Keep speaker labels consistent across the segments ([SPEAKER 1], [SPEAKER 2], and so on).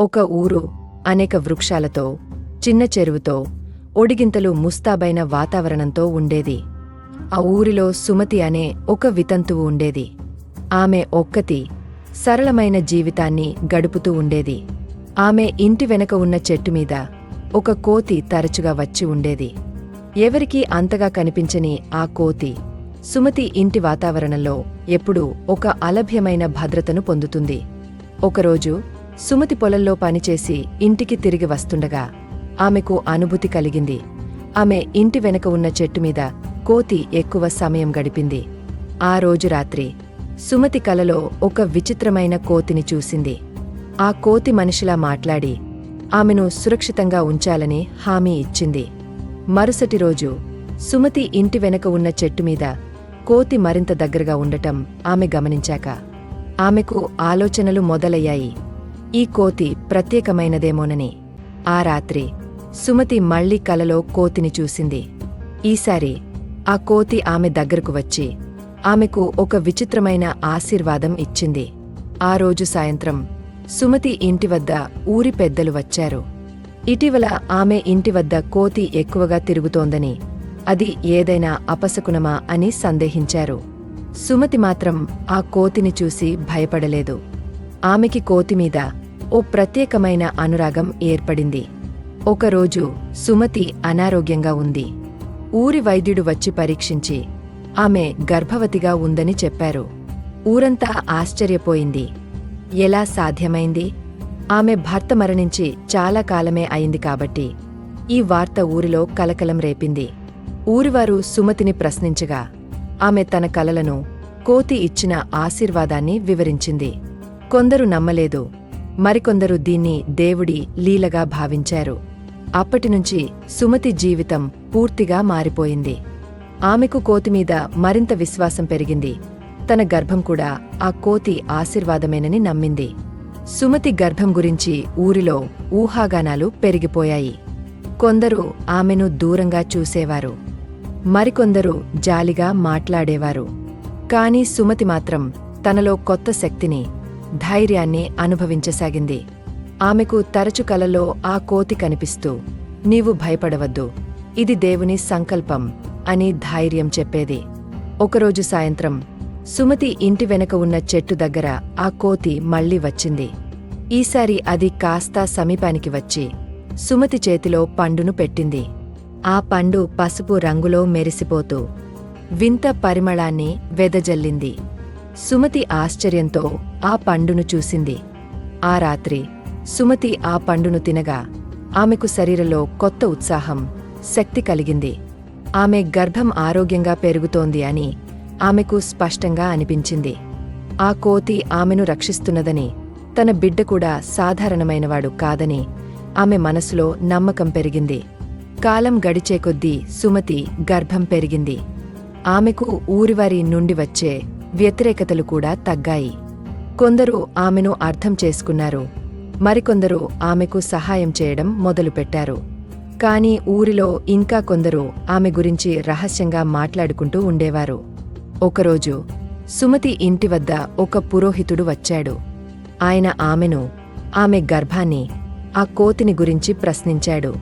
[SPEAKER 1] ఒక ఊరు అనేక వృక్షాలతో చిన్న చెరువుతో ఒడిగింతలు ముస్తాబైన వాతావరణంతో ఉండేది. ఆ ఊరిలో సుమతి అనే ఒక వితంతువు ఉండేది. ఆమె ఒక్కతి సరళమైన జీవితాన్ని గడుపుతూ ఉండేది. ఆమె ఇంటి వెనక ఉన్న చెట్టు మీద ఒక కోతి తరచుగా వచ్చి ఉండేది. ఎవరికీ అంతగా కనిపించని ఆ కోతి సుమతి ఇంటి వాతావరణంలో ఎప్పుడూ ఒక అలభ్యమైన భద్రతను పొందుతుంది. ఒకరోజు సుమతి పొలంలో పనిచేసి ఇంటికి తిరిగి వస్తుండగా ఆమెకు అనుభూతి కలిగింది. ఆమె ఇంటి వెనక ఉన్న చెట్టు మీద కోతి ఎక్కువ సమయం గడిపింది. ఆ రోజు రాత్రి సుమతి కలలో ఒక విచిత్రమైన కోతిని చూసింది. ఆ కోతి మనిషిలా మాట్లాడి ఆమెను సురక్షితంగా ఉంచాలని హామీ ఇచ్చింది. మరుసటి రోజు సుమతి ఇంటి వెనక ఉన్న చెట్టు మీద కోతి మరింత దగ్గరగా ఉండటం ఆమె గమనించాక ఆమెకు ఆలోచనలు మొదలయ్యాయి. ఈ కోతి ప్రత్యేకమైనదేమోనని. ఆ రాత్రి సుమతి మళ్ళీ కలలో కోతిని చూసింది. ఈసారి ఆ కోతి ఆమె దగ్గరకు వచ్చి ఆమెకు ఒక విచిత్రమైన ఆశీర్వాదం ఇచ్చింది. ఆ రోజు సాయంత్రం సుమతి ఇంటి వద్ద ఊరి పెద్దలు వచ్చారు. ఇటీవల ఆమె ఇంటి వద్ద కోతి ఎక్కువగా తిరుగుతోందని అది ఏదైనా అపశకునమా అని సందేహించారు. సుమతి మాత్రం ఆ కోతిని చూసి భయపడలేదు. ఆమెకి కోతి మీద ఓ ప్రత్యేకమైన అనురాగం ఏర్పడింది. ఒకరోజు సుమతి అనారోగ్యంగా ఉంది. ఊరి వైద్యుడు వచ్చి పరీక్షించి ఆమె గర్భవతిగా ఉందని చెప్పారు. ఊరంతా ఆశ్చర్యపోయింది. ఎలా సాధ్యమైంది? ఆమె భర్త మరణించి చాలా కాలమే అయింది కాబట్టి ఈ వార్త ఊరిలో కలకలం రేపింది. ఊరివారు సుమతిని ప్రశ్నించగా ఆమె తన కలలను కోతి ఇచ్చిన ఆశీర్వాదాన్ని వివరించింది. కొందరు నమ్మలేదు. మరికొందరు దీన్ని దేవుడి లీలగా భావించారు. అప్పటినుంచి సుమతి జీవితం పూర్తిగా మారిపోయింది. ఆమెకు కోతి మీద మరింత విశ్వాసం పెరిగింది. తన గర్భం కూడా ఆ కోతి ఆశీర్వాదమేనని నమ్మింది. సుమతి గర్భం గురించి ఊరిలో ఊహాగానాలు పెరిగిపోయాయి. కొందరు ఆమెను దూరంగా చూసేవారు. మరికొందరు జాలిగా మాట్లాడేవారు. కాని సుమతి మాత్రం తనలో కొత్త శక్తిని ధైర్యాన్ని అనుభవించసాగింది. ఆమెకు తరచు కలలో ఆ కోతి కనిపిస్తూ నీవు భయపడవద్దు. ఇది దేవుని సంకల్పం అని ధైర్యం చెప్పేది. ఒకరోజు సాయంత్రం సుమతి ఇంటి వెనక ఉన్న చెట్టు దగ్గర ఆ కోతి మళ్ళీ వచ్చింది. ఈసారి అది కాస్త సమీపానికి వచ్చి సుమతి చేతిలో పండును పెట్టింది. ఆ పండు పసుపు రంగులో మెరిసిపోతూ వింత పరిమళాన్ని వెదజల్లింది. సుమతి ఆశ్చర్యంతో ఆ పండును చూసింది. ఆ రాత్రి సుమతి ఆ పండును తినగా ఆమెకు శరీరంలో కొత్త ఉత్సాహం శక్తి కలిగింది. ఆమె గర్భం ఆరోగ్యంగా పెరుగుతోంది అని ఆమెకు స్పష్టంగా అనిపించింది. ఆ కోతి ఆమెను రక్షిస్తున్నదని తన బిడ్డ కూడా సాధారణమైనవాడు కాదని ఆమె మనసులో నమ్మకం పెరిగింది. కాలం గడిచే కొద్దీ సుమతి గర్భం పెరిగింది. ఆమెకు ఊరివారి నుండి వచ్చే వ్యతిరేకతలు కూడా తగ్గాయి. కొందరు ఆమెను అర్థం చేసుకున్నారు. మరికొందరు ఆమెకు సహాయం చేయడం మొదలుపెట్టారు. కానీ ఊరిలో ఇంకా కొందరు ఆమె గురించి రహస్యంగా మాట్లాడుకుంటూ ఉండేవారు. ఒకరోజు సుమతి ఇంటి వద్ద ఒక పురోహితుడు వచ్చాడు. ఆయన ఆమెను ఆమె గర్భాన్ని ఆ కోతిని గురించి ప్రశ్నించాడు.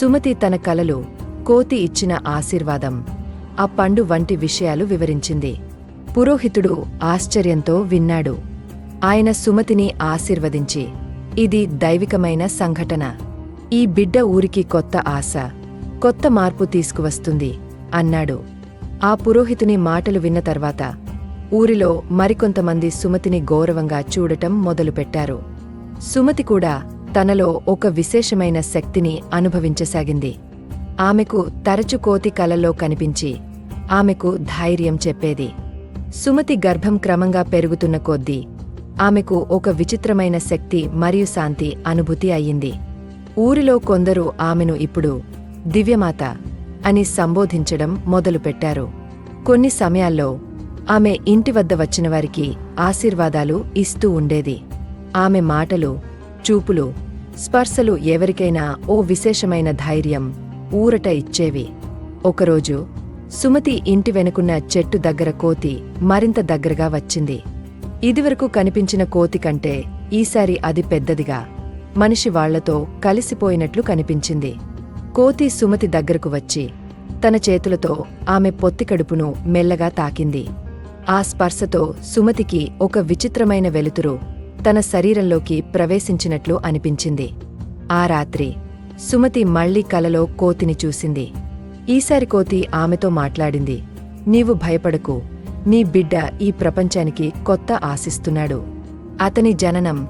[SPEAKER 1] సుమతి తన కలలు కోతి ఇచ్చిన ఆశీర్వాదం ఆ పండు వంటి విషయాలు వివరించింది. పురోహితుడు ఆశ్చర్యంతో విన్నాడు. ఆయన సుమతిని ఆశీర్వదించి ఇది దైవికమైన సంఘటన. ఈ బిడ్డ ఊరికి కొత్త ఆశ కొత్త మార్పు తీసుకువస్తుంది అన్నాడు. ఆ పురోహితుని మాటలు విన్న తర్వాత ఊరిలో మరికొంతమంది సుమతిని గౌరవంగా చూడటం మొదలుపెట్టారు. సుమతి కూడా తనలో ఒక విశేషమైన శక్తిని అనుభవించసాగింది. ఆమెకు తరచు కోతి కలలో కనిపించి ఆమెకు ధైర్యం చెప్పేది. సుమతి గర్భం క్రమంగా పెరుగుతున్న కొద్దీ ఆమెకు ఒక విచిత్రమైన శక్తి మరియు శాంతి అనుభూతి అయ్యింది. ఊరిలో కొందరు ఆమెను ఇప్పుడు దివ్యమాత అని సంబోధించడం మొదలుపెట్టారు. కొన్ని సమయాల్లో ఆమె ఇంటి వద్ద వచ్చిన వారికి ఆశీర్వాదాలు ఇస్తూ ఉండేది. ఆమె మాటలు చూపులు స్పర్శలు ఎవరికైనా ఓ విశేషమైన ధైర్యం ఊరట ఇచ్చేవి. ఒకరోజు సుమతి ఇంటి వెనుకున్న చెట్టు దగ్గర కోతి మరింత దగ్గరగా వచ్చింది. ఇదివరకు కనిపించిన కోతి కంటే ఈసారి అది పెద్దదిగా మనిషి వాళ్ళతో కలిసిపోయినట్లు కనిపించింది. కోతి సుమతి దగ్గరకు వచ్చి తన చేతులతో ఆమె పొత్తికడుపును మెల్లగా తాకింది. ఆ స్పర్శతో సుమతికి ఒక విచిత్రమైన వెలుతురు తన శరీరంలోకి ప్రవేశించినట్లు అనిపించింది. ఆ రాత్రి సుమతి మళ్ళీ కలలో కోతిని చూసింది. ఈసారి కోతి ఆమెతో మాట్లాడింది. నీవు భయపడకు. నీ బిడ్డ ఈ ప్రపంచానికి కొత్త ఆశిస్తున్నాడు. అతని జననం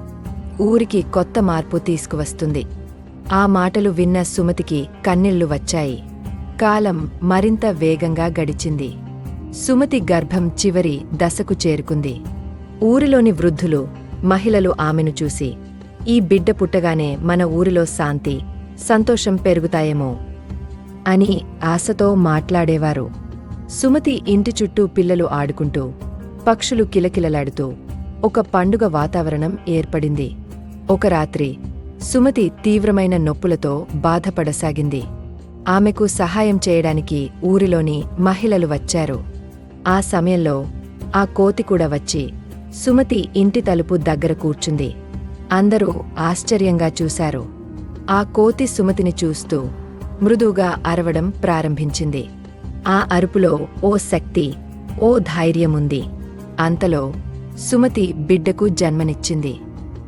[SPEAKER 1] ఊరికి కొత్త మార్పు తీసుకువస్తుంది. ఆ మాటలు విన్న సుమతికి కన్నీళ్ళు వచ్చాయి. కాలం మరింత వేగంగా గడిచింది. సుమతి గర్భం చివరి దశకు చేరుకుంది. ఊరిలోని వృద్ధులు మహిళలు ఆమెను చూసి ఈ బిడ్డ పుట్టగానే మన ఊరిలో శాంతి సంతోషం పెరుగుతాయేమో. అని ఆశతో మాట్లాడేవారు. సుమతి ఇంటి చుట్టూ పిల్లలు ఆడుకుంటూ పక్షులు కిలకిలలాడుతూ ఒక పండుగ వాతావరణం ఏర్పడింది. ఒక రాత్రి సుమతి తీవ్రమైన నొప్పులతో బాధపడసాగింది. ఆమెకు సహాయం చేయడానికి ఊరిలోని మహిళలు వచ్చారు. ఆ సమయంలో ఆ కోతి కూడా వచ్చి సుమతి ఇంటి తలుపు దగ్గర కూర్చుంది. అందరూ ఆశ్చర్యంగా చూశారు. ఆ కోతి సుమతిని చూస్తూ మృదువుగా అరవడం ప్రారంభించింది. ఆ అరుపులో ఓ శక్తి ఓ ధైర్యముంది. అంతలో సుమతి బిడ్డకు జన్మనిచ్చింది.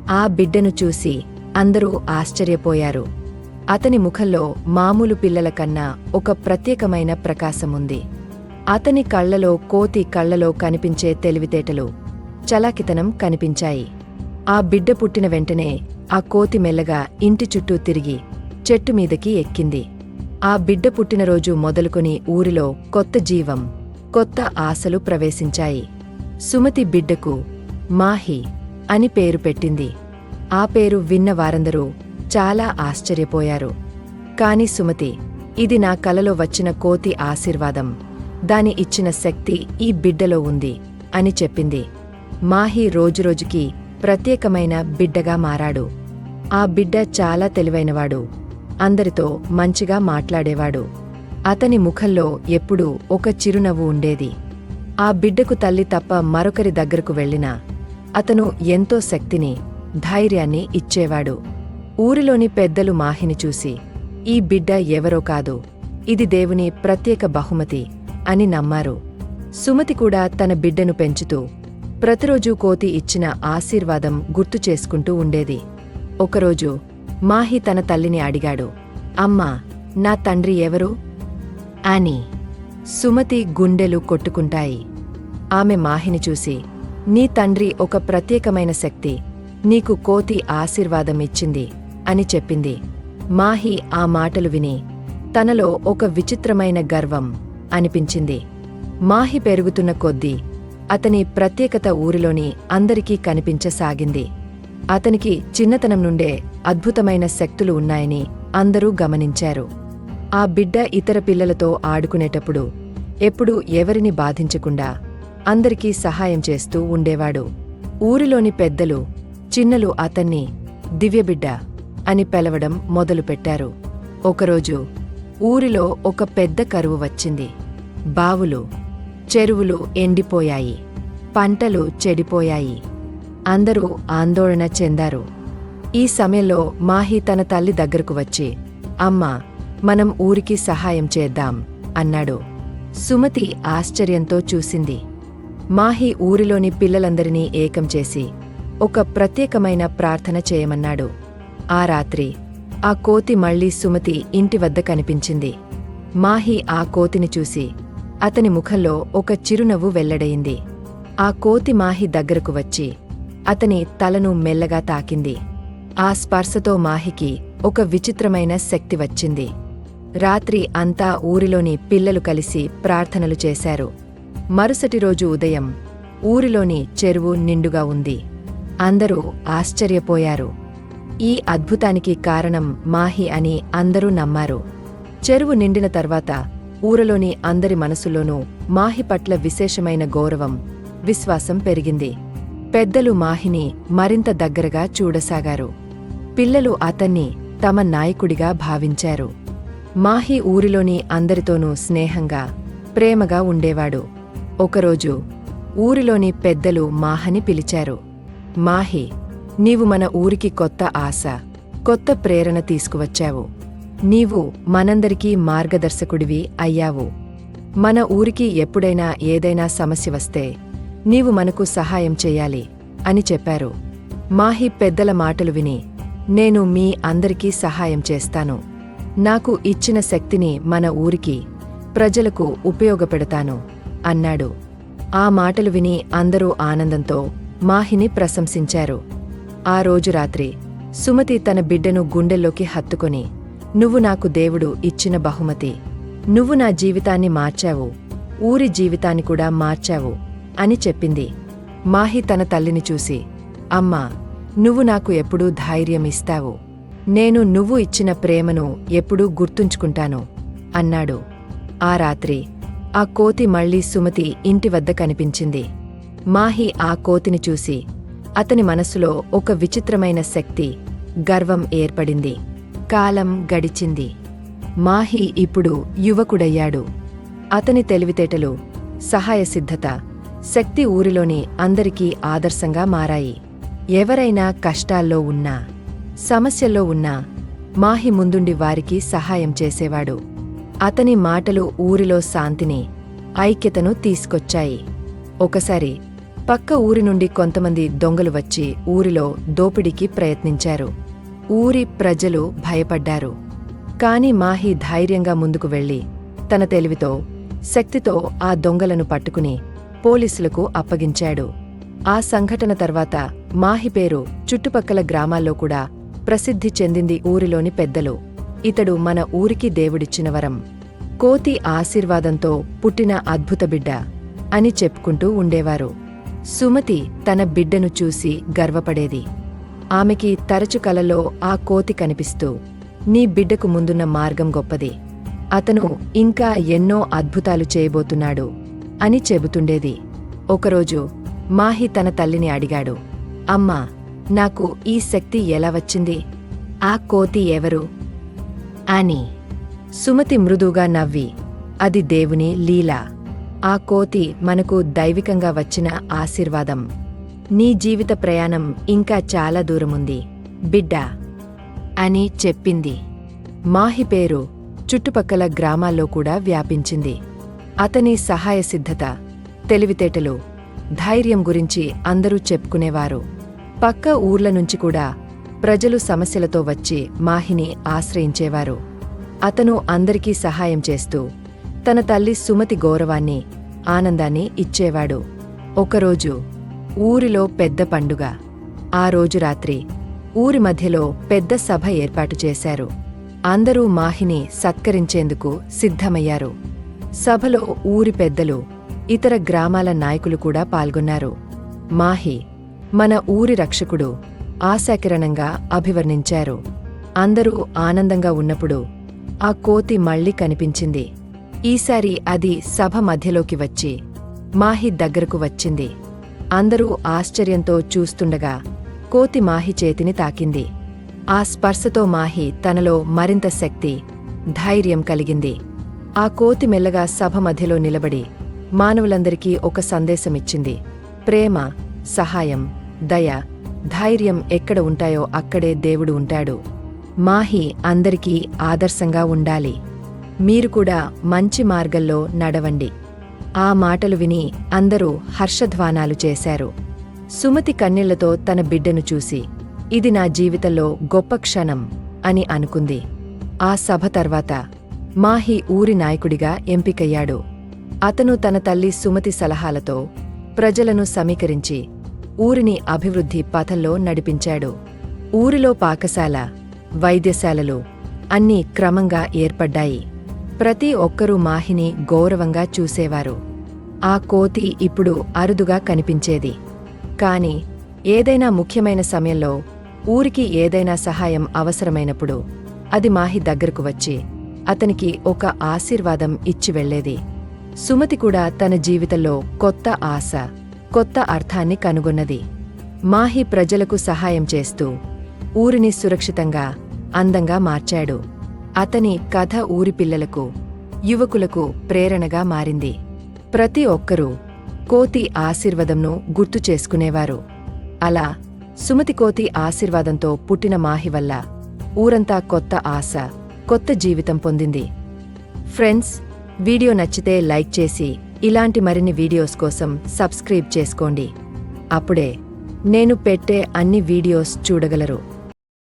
[SPEAKER 1] ఆ బిడ్డను చూసి అందరూ ఆశ్చర్యపోయారు. అతని ముఖంలో మామూలు పిల్లల కన్నా ఒక ప్రత్యేకమైన ప్రకాశముంది. అతని కళ్ళలో కోతి కళ్ళలో కనిపించే తెలివితేటలు చలాకితనం కనిపించాయి. ఆ బిడ్డ పుట్టిన వెంటనే ఆ కోతి మెల్లగా ఇంటి చుట్టూ తిరిగి చెట్టు మీదకి ఎక్కింది. ఆ బిడ్డ పుట్టినరోజు మొదలుకొని ఊరిలో కొత్త జీవం కొత్త ఆశలు ప్రవేశించాయి. సుమతి బిడ్డకు మాహి అని పేరు పెట్టింది. ఆ పేరు విన్న వారందరూ చాలా ఆశ్చర్యపోయారు. కాని సుమతి ఇది నా కలలో వచ్చిన కోతి ఆశీర్వాదం. దాని ఇచ్చిన శక్తి ఈ బిడ్డలో ఉంది అని చెప్పింది. మాహి రోజురోజుకి ప్రత్యేకమైన బిడ్డగా మారాడు. ఆ బిడ్డ చాలా తెలివైనవాడు. అందరితో మంచిగా మాట్లాడేవాడు. అతని ముఖంలో ఎప్పుడూ ఒక చిరునవ్వు ఉండేది. ఆ బిడ్డకు తల్లి తప్ప మరొకరి దగ్గరకు వెళ్ళినా అతను ఎంతో శక్తిని ధైర్యాన్ని ఇచ్చేవాడు. ఊరిలోని పెద్దలు మాహిని చూసి ఈ బిడ్డ ఎవరో కాదు. ఇది దేవుని ప్రత్యేక బహుమతి అని నమ్మారు. సుమతి కూడా తన బిడ్డను పెంచుతూ ప్రతిరోజూ కోతి ఇచ్చిన ఆశీర్వాదం గుర్తు చేసుకుంటూ ఉండేది. ఒకరోజు మాహి తన తల్లిని అడిగాడు. అమ్మా నా తండ్రి ఎవరు? అని. సుమతి గుండెలు కొట్టుకుంటాయి. ఆమె మాహిని చూసి నీ తండ్రి ఒక ప్రత్యేకమైన శక్తి నీకు కోతి ఆశీర్వాదం ఇచ్చింది అని చెప్పింది. మాహి ఆ మాటలు విని తనలో ఒక విచిత్రమైన గర్వం అనిపించింది. మాహి పెరుగుతున్న కొద్దీ అతని ప్రత్యేకత ఊరిలోని అందరికీ కనిపించసాగింది. అతనికి చిన్నతనం నుండే అద్భుతమైన శక్తులు ఉన్నాయని అందరూ గమనించారు. ఆ బిడ్డ ఇతర పిల్లలతో ఆడుకునేటప్పుడు ఎప్పుడూ ఎవరిని బాధించకుండా అందరికీ సహాయం చేస్తూ ఉండేవాడు. ఊరిలోని పెద్దలు చిన్నలు అతన్ని దివ్యబిడ్డ అని పిలవడం మొదలుపెట్టారు. ఒకరోజు ఊరిలో ఒక పెద్ద కరువు వచ్చింది. బావులు చెరువులు ఎండిపోయాయి. పంటలు చెడిపోయాయి. అందరూ ఆందోళన చెందారు. ఈ సమయంలో మాహి తన తల్లి దగ్గరకు వచ్చి అమ్మా మనం ఊరికి సహాయం చేద్దాం అన్నాడు. సుమతి ఆశ్చర్యంతో చూసింది. మాహి ఊరిలోని పిల్లలందరినీ ఏకం చేసి ఒక ప్రత్యేకమైన ప్రార్థన చేయమన్నాడు. ఆ రాత్రి ఆ కోతి మళ్ళీ సుమతి ఇంటి వద్ద కనిపించింది. మాహి ఆ కోతిని చూసి అతని ముఖంలో ఒక చిరునవ్వు వెల్లడయింది ఆ కోతి మాహి దగ్గరకు వచ్చి అతని తలను మెల్లగా తాకింది. ఆ స్పర్శతో మాహికి ఒక విచిత్రమైన శక్తి వచ్చింది. రాత్రి అంతా ఊరిలోని పిల్లలు కలిసి ప్రార్థనలు చేశారు. మరుసటి రోజు ఉదయం ఊరిలోని చెరువు నిండుగా ఉంది. అందరూ ఆశ్చర్యపోయారు. ఈ అద్భుతానికి కారణం మాహి అని అందరూ నమ్మారు. చెరువు నిండిన తర్వాత ఊరలోని అందరి మనసులోనూ మాహి పట్ల విశేషమైన గౌరవం విశ్వాసం పెరిగింది. పెద్దలు మాహిని మరింత దగ్గరగా చూడసాగారు. పిల్లలు అతన్ని తమ నాయకుడిగా భావించారు. మాహి ఊరిలోని అందరితోనూ స్నేహంగా ప్రేమగా ఉండేవాడు. ఒకరోజు ఊరిలోని పెద్దలు మాహని పిలిచారు. మాహి నీవు మన ఊరికి కొత్త ఆశ కొత్త ప్రేరణ తీసుకువచ్చావు. నీవు మనందరికీ మార్గదర్శకుడివి అయ్యావు. మన ఊరికి ఎప్పుడైనా ఏదైనా సమస్య వస్తే నీవు మనకు సహాయం చెయ్యాలి అని చెప్పారు. మాహి పెద్దల మాటలు విని నేను మీ అందరికీ సహాయం చేస్తాను. నాకు ఇచ్చిన శక్తిని మన ఊరికి ప్రజలకు ఉపయోగపెడతాను అన్నాడు. ఆ మాటలు విని అందరూ ఆనందంతో మాహిని ప్రశంసించారు. ఆ రోజు రాత్రి సుమతి తన బిడ్డను గుండెల్లోకి హత్తుకొని నువ్వు నాకు దేవుడు ఇచ్చిన బహుమతి. నువ్వు నా జీవితాన్ని మార్చావు. ఊరి జీవితాన్ని కూడా మార్చావు. అని చెప్పింది. మాహి తన తల్లిని చూసి అమ్మా నువ్వు నాకు ఎప్పుడూ ధైర్యం ఇస్తావు. నేను నువ్వు ఇచ్చిన ప్రేమను ఎప్పుడూ గుర్తుంచుకుంటాను అన్నాడు. ఆ రాత్రి ఆ కోతి మళ్ళీ సుమతి ఇంటి వద్ద కనిపించింది. మాహి ఆ కోతిని చూసి అతని మనసులో ఒక విచిత్రమైన శక్తి గర్వం ఏర్పడింది. కాలం గడిచింది. మాహి ఇప్పుడు యువకుడయ్యాడు. అతని తెలివితేటలు సహాయ సిద్ధత శక్తి ఊరిలోని అందరికీ ఆదర్శంగా మారాయి. ఎవరైనా కష్టాల్లో ఉన్నా సమస్యల్లో ఉన్నా మాహి ముందుండి వారికి సహాయం చేసేవాడు. అతని మాటలు ఊరిలో శాంతిని ఐక్యతను తీసుకొచ్చాయి. ఒకసారి పక్క ఊరి నుండి కొంతమంది దొంగలు వచ్చి ఊరిలో దోపిడీకి ప్రయత్నించారు. ఊరి ప్రజలు భయపడ్డారు. కాని మాహి ధైర్యంగా ముందుకు వెళ్ళి తన తెలివితో శక్తితో ఆ దొంగలను పట్టుకుని పోలీసులకు అప్పగించాడు. ఆ సంఘటన తర్వాత మాహి పేరు చుట్టుపక్కల గ్రామాల్లో కూడా ప్రసిద్ధి చెందింది ఊరిలోని పెద్దలు. ఇతడు మన ఊరికి దేవుడిచ్చిన వరం. కోతి ఆశీర్వాదంతో పుట్టిన అద్భుత బిడ్డ అని చెప్పుకుంటూ ఉండేవారు. సుమతి తన బిడ్డను చూసి గర్వపడేది. ఆమెకి తరచు కలలో ఆ కోతి కనిపిస్తూ నీ బిడ్డకు ముందున్న మార్గం గొప్పది. అతను ఇంకా ఎన్నో అద్భుతాలు చేయబోతున్నాడు. అని చెబుతుండేది. ఒకరోజు మాహి తన తల్లిని అడిగాడు. అమ్మా నాకు ఈ శక్తి ఎలా వచ్చింది? ఆ కోతి ఎవరు? అని. సుమతి మృదుగా నవ్వి అది దేవుని లీల. ఆ కోతి మనకు దైవికంగా వచ్చిన ఆశీర్వాదం. నీ జీవిత ప్రయాణం ఇంకా చాలా దూరముంది బిడ్డ అని చెప్పింది. మాహి పేరు చుట్టుపక్కల గ్రామాల్లో కూడా వ్యాపించింది. అతని సహాయ సిద్ధత తెలివితేటలు ధైర్యం గురించి అందరూ చెప్పుకునేవారు. పక్క ఊర్ల నుంచి కూడా ప్రజలు సమస్యలతో వచ్చి మాహిని ఆశ్రయించేవారు. అతను అందరికీ సహాయం చేస్తూ తన తల్లి సుమతి గౌరవాన్ని ఆనందాన్ని ఇచ్చేవాడు. ఒకరోజు ఊరిలో పెద్ద పండుగ. ఆ రోజు రాత్రి ఊరి మధ్యలో పెద్ద సభ ఏర్పాటు చేశారు. అందరూ మాహిని సత్కరించేందుకు సిద్ధమయ్యారు. సభలో ఊరి పెద్దలు ఇతర గ్రామాల నాయకులు కూడా పాల్గొన్నారు. మాహి మన ఊరి రక్షకుడు ఆశాకిరణంగా అభివర్ణించారు. అందరూ ఆనందంగా ఉన్నప్పుడు ఆ కోతి మళ్ళీ కనిపించింది. ఈసారి అది సభ మధ్యలోకి వచ్చి మాహి దగ్గరకు వచ్చింది. అందరూ ఆశ్చర్యంతో చూస్తుండగా కోతి మాహి చేతిని తాకింది. ఆ స్పర్శతో మాహి తనలో మరింత శక్తి ధైర్యం కలిగింది. ఆ కోతి మెల్లగా సభ మధ్యలో నిలబడి మానవులందరికీ ఒక సందేశమిచ్చింది. ప్రేమ సహాయం దయ ధైర్యం ఎక్కడ ఉంటాయో అక్కడే దేవుడు ఉంటాడు. మాహి అందరికీ ఆదర్శంగా ఉండాలి. మీరు కూడా మంచి మార్గంలో నడవండి. ఆ మాటలు విని అందరూ హర్షధ్వానాలు చేశారు. సుమతి కన్నీళ్ళతో తన బిడ్డను చూసి ఇది నా జీవితంలో గొప్ప క్షణం అని అనుకుంది. ఆ సభ తర్వాత మాహి ఊరి నాయకుడిగా ఎంపికయ్యాడు. అతను తన తల్లి సుమతి సలహాలతో ప్రజలను సమీకరించి ఊరిని అభివృద్ధి పథంలో నడిపించాడు. ఊరిలో పాకశాల వైద్యశాలలు అన్నీ క్రమంగా ఏర్పడ్డాయి. ప్రతి ఒక్కరూ మాహిని గౌరవంగా చూసేవారు. ఆ కోతి ఇప్పుడు అరుదుగా కనిపించేది. కాని ఏదైనా ముఖ్యమైన సమయంలో ఊరికి ఏదైనా సహాయం అవసరమైనప్పుడు అది మాహి దగ్గరకు వచ్చి అతనికి ఒక ఆశీర్వాదం ఇచ్చి వెళ్ళేది సుమతి కూడా తన జీవితంలో కొత్త ఆశ కొత్త అర్థాన్ని కనుగొన్నది. మాహి ప్రజలకు సహాయం చేస్తూ ఊరిని సురక్షితంగా అందంగా మార్చాడు. అతని కథ ఊరి పిల్లలకు యువకులకు ప్రేరణగా మారింది. ప్రతి ఒక్కరూ కోతి ఆశీర్వాదంను గుర్తు చేసుకునేవారు. అలా సుమతి కోతి ఆశీర్వాదంతో పుట్టిన మాహి వల్ల ఊరంతా కొత్త ఆశ కొత్త జీవితం పొందింది. ఫ్రెండ్స్ వీడియో నచ్చితే లైక్ చేసి ఇలాంటి మరిన్ని వీడియోస్ కోసం సబ్స్క్రైబ్ చేసుకోండి. అప్పుడే నేను పెట్టే అన్ని వీడియోస్ చూడగలరు.